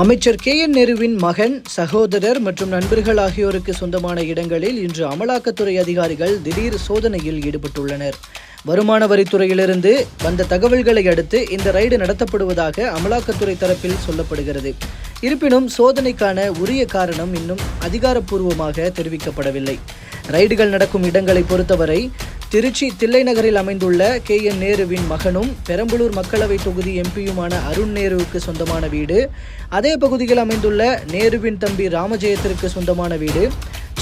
அமைச்சர் K N நெருவின் மகன் சகோதரர் மற்றும் நண்பர்கள் ஆகியோருக்கு சொந்தமான இடங்களில் இன்று அமலாக்கத்துறை அதிகாரிகள் திடீர் சோதனையில் ஈடுபட்டுள்ளனர். வருமான வரித்துறையிலிருந்து வந்த தகவல்களை அடுத்து இந்த ரைடு நடத்தப்படுவதாக அமலாக்கத்துறை தரப்பில் சொல்லப்படுகிறது. இருப்பினும் சோதனைக்கான உரிய காரணம் இன்னும் அதிகாரப்பூர்வமாக தெரிவிக்கப்படவில்லை. ரைடுகள் நடக்கும் இடங்களை பொறுத்தவரை திருச்சி தில்லை நகரில் அமைந்துள்ள கே என் நேருவின் மகனும் பெரம்பலூர் மக்களவை தொகுதி எம்பியுமான அருண் நேருவுக்கு சொந்தமான வீடு. அதே பகுதியில் அமைந்துள்ள நேருவின் தம்பி ராமஜெயத்திற்கு சொந்தமான வீடு.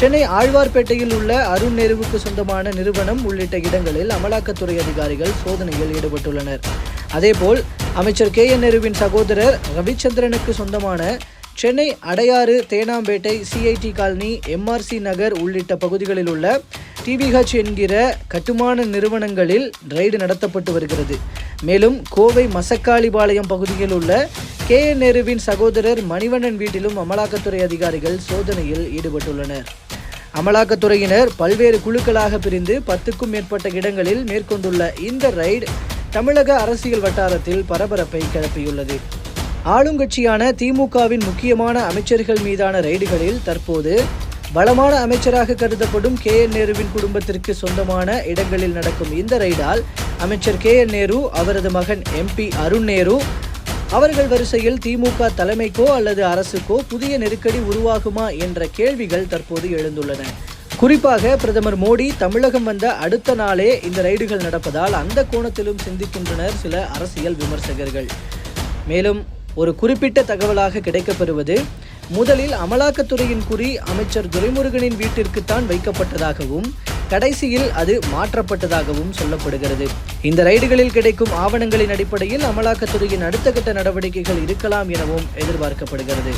சென்னை ஆழ்வார்பேட்டையில் உள்ள அருண் நேருவுக்கு சொந்தமான நிறுவனம் உள்ளிட்ட இடங்களில் அமலாக்கத்துறை அதிகாரிகள் சோதனையில் ஈடுபட்டுள்ளனர். அதேபோல் அமைச்சர் கே என் நேருவின் சகோதரர் ரவிச்சந்திரனுக்கு சொந்தமான Chennai Adyar Teynampet CIT colony MRC Nagar உள்ளிட்ட பகுதிகளில் உள்ள டிவிஹெச் என்கிற கட்டுமான நிறுவனங்களில் ரைடு நடத்தப்பட்டு வருகிறது. மேலும் கோவை மசக்காளிபாளையம் பகுதியில் உள்ள கே. என். நேருவின் சகோதரர் மணிவண்ணன் வீட்டிலும் அமலாக்கத்துறை அதிகாரிகள் சோதனையில் ஈடுபட்டுள்ளனர். அமலாக்கத்துறையினர் பல்வேறு குழுக்களாக பிரிந்து பத்துக்கும் மேற்பட்ட இடங்களில் மேற்கொண்டுள்ள இந்த ரைடு தமிழக அரசியல் வட்டாரத்தில் பரபரப்பை கிளப்பியுள்ளது. ஆளுங்கட்சியான திமுகவின் முக்கியமான அமைச்சர்கள் மீதான ரைடுகளில் தற்போது பலமான அமைச்சராக கருதப்படும் கே என் நேருவின் குடும்பத்திற்கு சொந்தமான இடங்களில் நடக்கும் இந்த ரைடால் அமைச்சர் கே என் நேரு அவரது மகன் எம்பி அருண் நேரு அவர்கள் வரிசையில் திமுக தலைமைக்கோ அல்லது அரசுக்கோ புதிய நெருக்கடி உருவாகுமா என்ற கேள்விகள் தற்போது எழுந்துள்ளன. குறிப்பாக பிரதமர் மோடி தமிழகம் வந்த அடுத்த நாளே இந்த ரைடுகள் நடப்பதால் அந்த கோணத்திலும் சிந்திக்கின்றனர் சில அரசியல் விமர்சகர்கள். மேலும் ஒரு குறிப்பிட்ட தகவலாக கிடைக்கப்பெறுவது முதலில் அமலாக்கத்துறையின் குறி அமைச்சர் துரைமுருகனின் வீட்டிற்குத்தான் வைக்கப்பட்டதாகவும் கடைசியில் அது மாற்றப்பட்டதாகவும் சொல்லப்படுகிறது. இந்த ரைடுகளில் கிடைக்கும் ஆவணங்களின் அடிப்படையில் அமலாக்கத்துறையின் அடுத்த கட்ட நடவடிக்கைகள் இருக்கலாம் எனவும் எதிர்பார்க்கப்படுகிறது.